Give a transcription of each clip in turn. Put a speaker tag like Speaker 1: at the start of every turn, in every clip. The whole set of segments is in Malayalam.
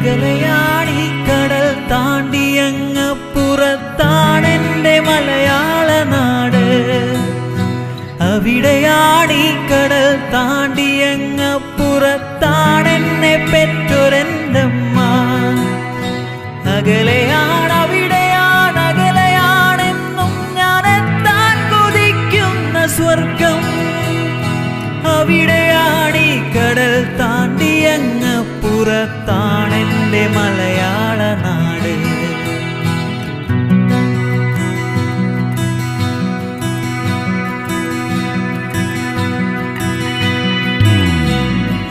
Speaker 1: അകലെയാണീ കടൽ താണ്ടിയങ്ങപ്പുറത്താണെന്റെ മലയാള നാട്. അവിടെയാണി കടൽ താണ്ടിയങ്ങപ്പുറത്താണെന്നെ പെറ്റൊരെന്തമ്മ. അകലെയാണ് അവിടെയാണ് അകലെയാണെന്നും ഞാൻ എത്താൻ കൊതിക്കുന്ന സ്വർഗം. അവിടെയാണ്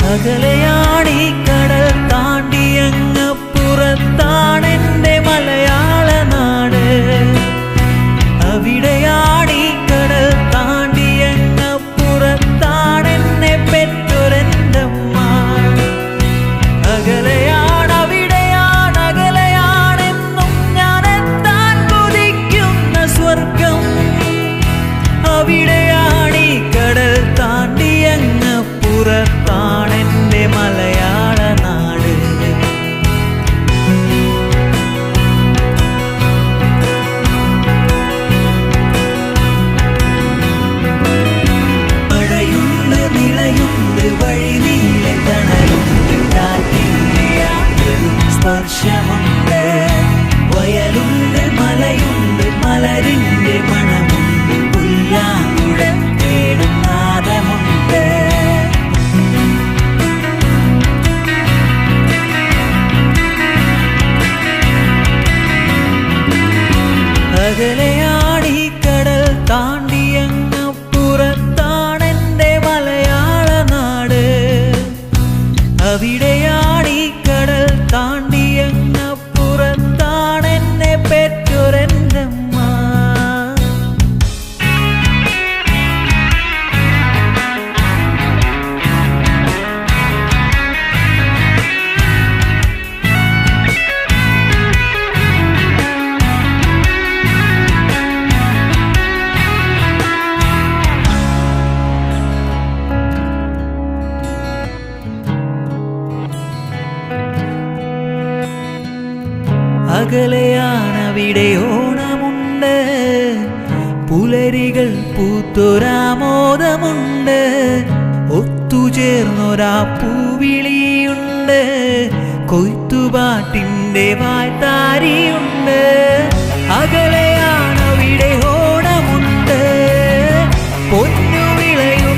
Speaker 1: അകലെയാണ് ഈ അകലെയാണവിടെ ഓണമുണ്ട്. പുലരികൾ പൂത്തൊരാമോദമുണ്ട്. ഒത്തുചേർന്നൊരാ പൂവിളിയുണ്ട്. കൊയ്ത്തുപാട്ടിന്റെ വായ്ത്താരിയുണ്ട്. അകലെയാണവിടെ ഓണമുണ്ട്. പൊന്നുവിളയുണ്ട്